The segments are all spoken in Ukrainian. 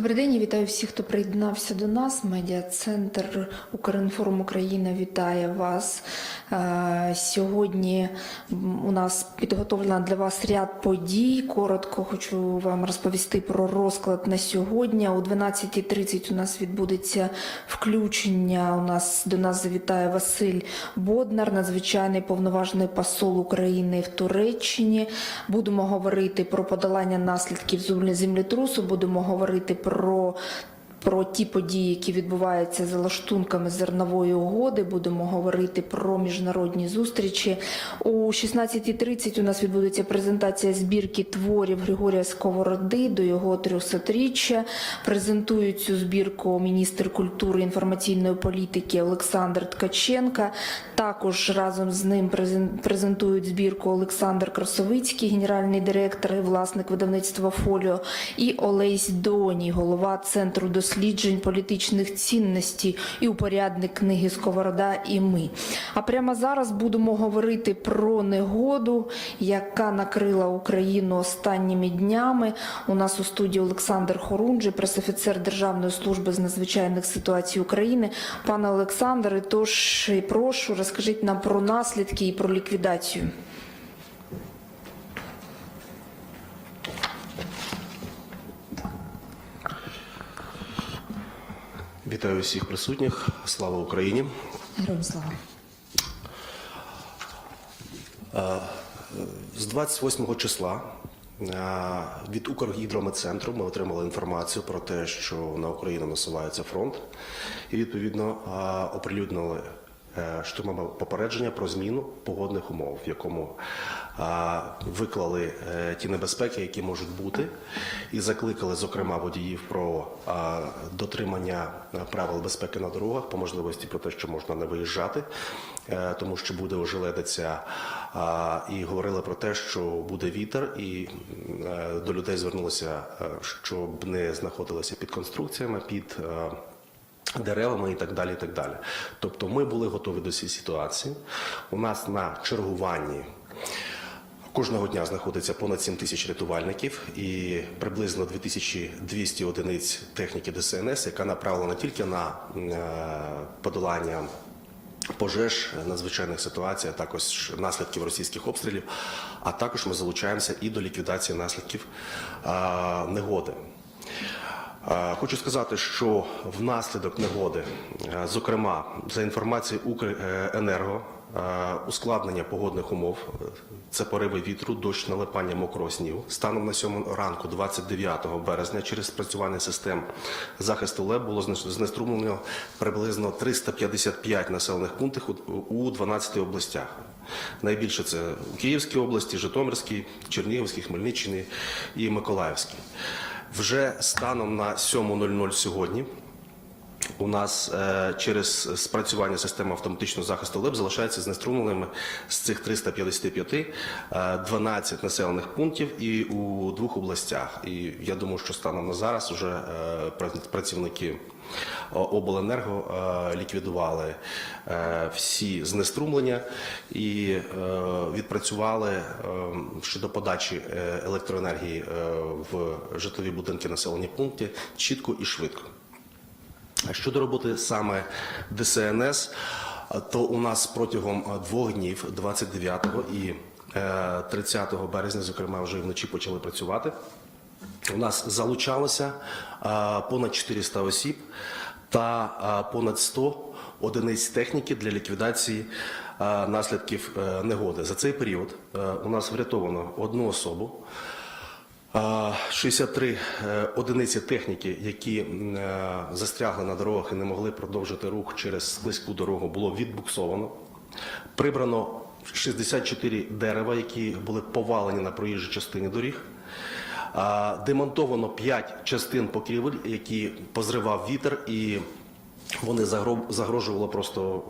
Добрий день, я вітаю всіх, хто приєднався до нас. Медіа-центр Укрінформ Україна вітає вас. Е, Сьогодні у нас підготовлено для вас ряд подій. Коротко хочу вам розповісти про розклад на сьогодні. О 12.30 у нас відбудеться включення. У нас до нас завітає Василь Боднар, надзвичайний повноважний посол України в Туреччині. Будемо говорити про подолання наслідків землетрусу. Будемо говорити про. Про ті події, які відбуваються за лаштунками зернової угоди, будемо говорити про міжнародні зустрічі. О 16.30 у нас відбудеться презентація збірки творів Григорія Сковороди до його 300-річчя. Презентують цю збірку міністр культури і інформаційної політики Олександр Ткаченка. Також разом з ним презентують збірку Олександр Красовицький, генеральний директор і власник видавництва Фоліо, і Олесь Доні, голова центру досліджень політичних цінностей і упорядник книги Сковорода і ми. А прямо зараз будемо говорити про негоду, яка накрила Україну останніми днями. У нас у студії Олександр Хорунжий, пресофіцер Державної служби з надзвичайних ситуацій України. Пане Олександре, тож прошу, розкажіть нам про наслідки і про ліквідацію. Вітаю всіх присутніх. Слава Україні. Героям слава. З 28 числа е, від Укргідрометцентру ми отримали інформацію про те, що на Україну насувається фронт, і відповідно е, оприлюднили е, штурмове попередження про зміну погодних умов, в якому е, виклали е, ті небезпеки, які можуть бути, і закликали, зокрема, водіїв про е, дотримання е, правил безпеки на дорогах, по можливості про те, що можна не виїжджати, е, тому що буде ожеледиця, і говорили про те, що буде вітер, і е, до людей звернулося, е, щоб не знаходилися під конструкціями, під е, деревами і так далі. і так далі. Тобто ми були готові до цієї ситуації. У нас на чергуванні. Кожного дня знаходиться понад 7 тисяч рятувальників і приблизно 2200 одиниць техніки ДСНС, яка направлена тільки на е, подолання пожеж, надзвичайних ситуацій, а також наслідків російських обстрілів. А також ми залучаємося і до ліквідації наслідків негоди. Хочу сказати, що внаслідок негоди, е, зокрема за інформацією Укренерго, е, ускладнення погодних умов, е, це пориви вітру, дощ, налипання мокрого снігу. Станом на 7 ранку, 29 березня, через спрацювання систем захисту ЛЕБ було знес- знеструмлено приблизно 355 населених пунктів у 12 областях. Найбільше це у Київській області, Житомирській, Чернігівській, Хмельниччині і Миколаївській. Вже станом на 7.00 сьогодні у нас е, через спрацювання системи автоматичного захисту ЛЕП залишається знеструмленими з цих 355 е, 12 населених пунктів і у двох областях. І я думаю, що станом на зараз вже е, працівники обленерго е, ліквідували е, всі знеструмлення і е, відпрацювали е, щодо подачі е, електроенергії е, в житлові будинки населені пункти чітко і швидко. Щодо роботи саме ДСНС, то у нас протягом е, двох днів, 29 і е, 30 березня, зокрема, вже вночі почали працювати. У нас залучалося понад 400 осіб та понад 100 одиниць техніки для ліквідації наслідків е, негоди. За цей період е, у нас врятовано одну особу. А, 63 е, одиниці техніки, які застрягли на дорогах і не могли продовжити рух через слизьку дорогу, було відбуксовано. Прибрано 64 дерева, які були повалені на проїжджій частині доріг. Демонтовано 5 частин покрівель, які позривав вітер і вони загрожували просто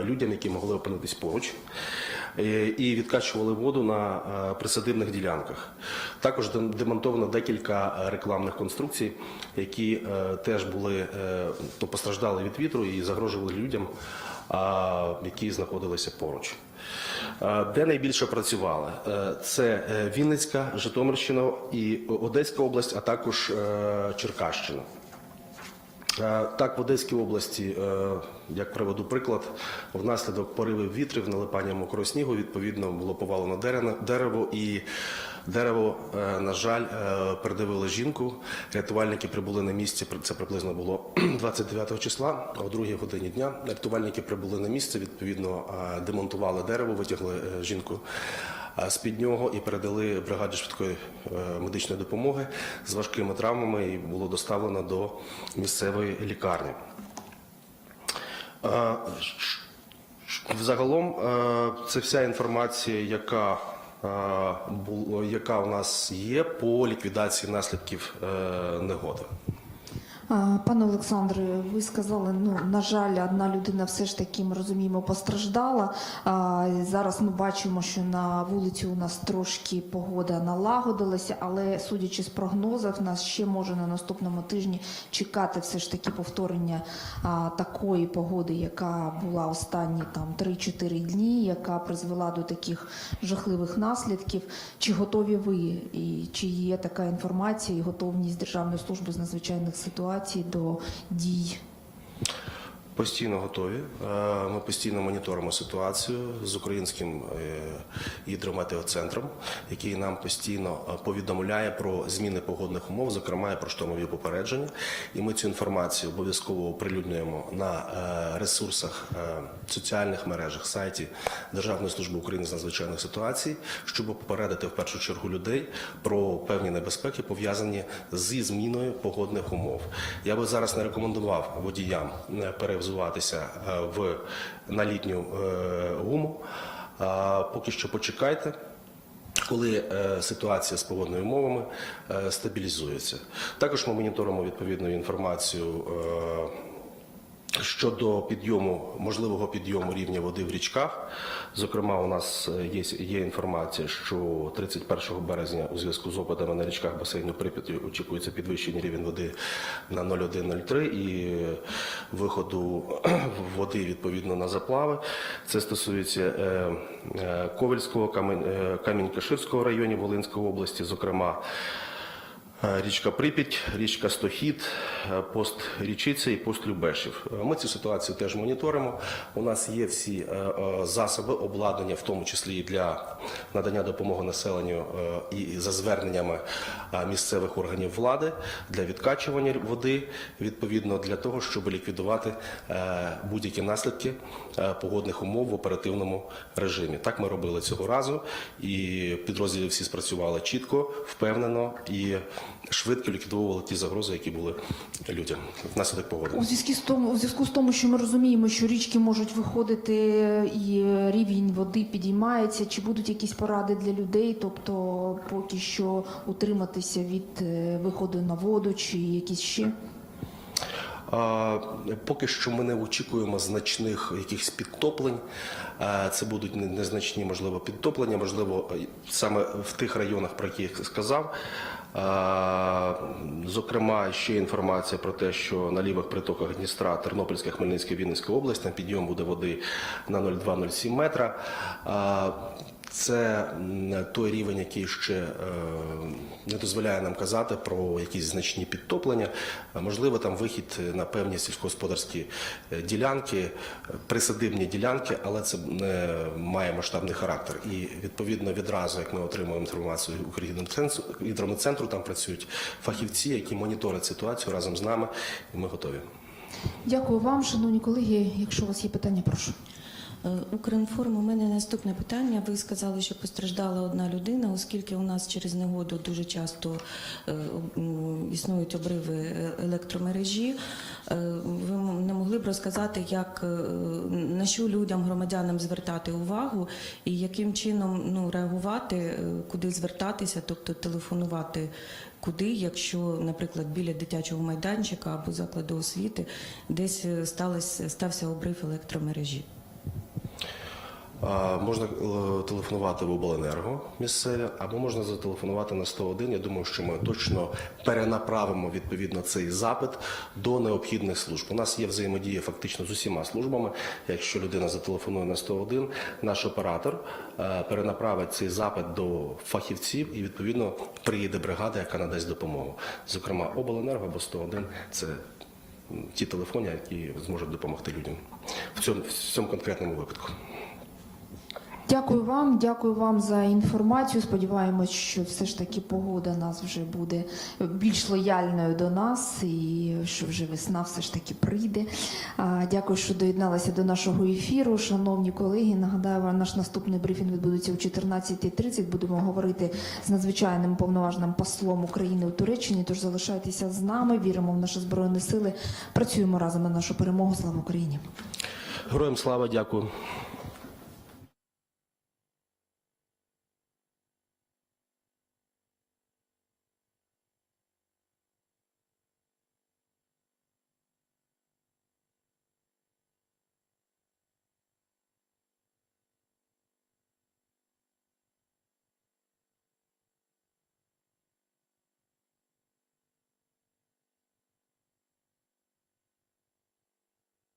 е, людям, які могли опинитись поруч, Е, і відкачували воду на е, присадибних ділянках. Також демонтовано декілька рекламних конструкцій, які теж були то постраждали від вітру і загрожували людям, які знаходилися поруч. Де найбільше працювали? Е, Це е, Вінницька, Житомирщина і Одеська область, а також е, Черкащина. Так, в Одеській області, як приведу приклад, внаслідок поривів вітрів, налипання мокрого снігу, відповідно, було повалено дерево і дерево, е, на жаль, е, жінку. Рятувальники прибули на місце, це приблизно було 29 числа, о 2 годині дня. Рятувальники прибули на місце, відповідно, е, демонтували дерево, витягли жінку з під нього і передали бригаді швидкої медичної допомоги з важкими травмами і було доставлено до місцевої лікарні. Взагалом, це вся інформація, яка, яка у нас є по ліквідації наслідків е, негоди. Пане Олександре, ви сказали, ну на жаль, одна людина все ж таки ми розуміємо постраждала. А, зараз ми бачимо, що на вулиці у нас трошки погода налагодилася, але судячи з прогнозів, нас ще може на наступному тижні чекати все ж таки повторення а, такої погоди, яка була останні там 3-4 дні, яка призвела до таких жахливих наслідків. Чи готові ви і чи є така інформація і готовність Державної служби з надзвичайних ситуацій до дій? Постійно готові. Е, Ми постійно моніторимо ситуацію з українським е, гідрометеоцентром, який нам постійно е, повідомляє про зміни погодних умов, зокрема про штормові попередження. І ми цю інформацію обов'язково оприлюднюємо на ресурсах соціальних мережах, сайті Державної служби України з надзвичайних ситуацій, щоб попередити в першу чергу людей про певні небезпеки, пов'язані зі зміною погодних умов. Я би зараз не рекомендував водіям е, перевзуватися е, в на літню е, гуму. Поки що почекайте. Коли е, ситуація з погодними умовами стабілізується, також ми моніторимо відповідну інформацію щодо підйому можливого підйому рівня води в річках. Зокрема, у нас е, є, є інформація, що 31 березня у зв'язку з опадами на річках басейну Прип'яті очікується підвищення рівень води на 0,1-0,3 і виходу води відповідно на заплави. Це стосується е, е, Ковельського, е, Камінь-Каширського районів Волинської області, зокрема. Е, Річка Прип'ять, річка Стохід, е, пост Річиця і пост Любешів. Е, Ми цю ситуацію теж моніторимо. У нас є всі засоби обладнання, в тому числі і для надання допомоги населенню і за зверненнями місцевих органів влади для відкачування води, відповідно для того, щоб ліквідувати будь-які наслідки погодних умов в оперативному режимі. Так ми робили цього разу, і підрозділи всі спрацювали чітко, впевнено і швидко ліквідовували ті загрози, які були людям внаслідок погоди. У зв'язку з тому, у зв'язку з тому, що ми розуміємо, що річки можуть виходити і рівень води підіймається, чи будуть якісь поради для людей, тобто поки що утриматися від е, виходу на воду, чи якісь ще? Поки що ми не очікуємо значних якихось підтоплень. Це будуть незначні, можливо, підтоплення, можливо, саме в тих районах, про які я сказав. Зокрема, ще інформація про те, що на лівих притоках Дністра, Тернопільська, Хмельницька, Вінницька область, там підйом буде води на 0,2-0,7 метра. Це той рівень, який ще е, не дозволяє нам казати про якісь значні підтоплення. Можливо, там вихід на певні сільськогосподарські е, ділянки, присадибні ділянки, але це не має масштабний характер. І відповідно відразу, як ми отримуємо інформацію Укргідрометцентру, там працюють фахівці, які моніторять ситуацію разом з нами, і ми готові. Дякую вам, шановні колеги. Якщо у вас є питання, прошу. Е, Укрінформ, у мене наступне питання. Ви сказали, що постраждала одна людина, оскільки у нас через негоду дуже часто е, існують обриви е, електромережі. Ви не могли б розказати, як на що людям, громадянам звертати увагу і яким чином ну, реагувати, куди звертатися, тобто телефонувати. Куди, якщо, наприклад, біля дитячого майданчика або закладу освіти десь сталося, стався обрив електромережі? Можна е, телефонувати в обленерго місцеве, або можна зателефонувати на 101. Я думаю, що ми точно перенаправимо відповідно цей запит до необхідних служб. У нас є взаємодія фактично з усіма службами. Якщо людина зателефонує на 101, наш оператор е, перенаправить цей запит до фахівців і відповідно приїде бригада, яка надасть допомогу. Зокрема, обленерго або 101 – це ті телефони, які зможуть допомогти людям в цьому, в цьому конкретному випадку. Дякую вам, дякую вам за інформацію. Сподіваємось, що все ж таки погода нас вже буде більш лояльною до нас, і що вже весна все ж таки прийде. Дякую, що доєдналися до нашого ефіру. Шановні колеги, нагадаю вам, наш наступний брифінг відбудеться о 14.30. Будемо говорити з надзвичайним повноважним послом України у Туреччині. Тож залишайтеся з нами. Віримо в наші збройні сили. Працюємо разом на нашу перемогу. Слава Україні! Героям слава, дякую.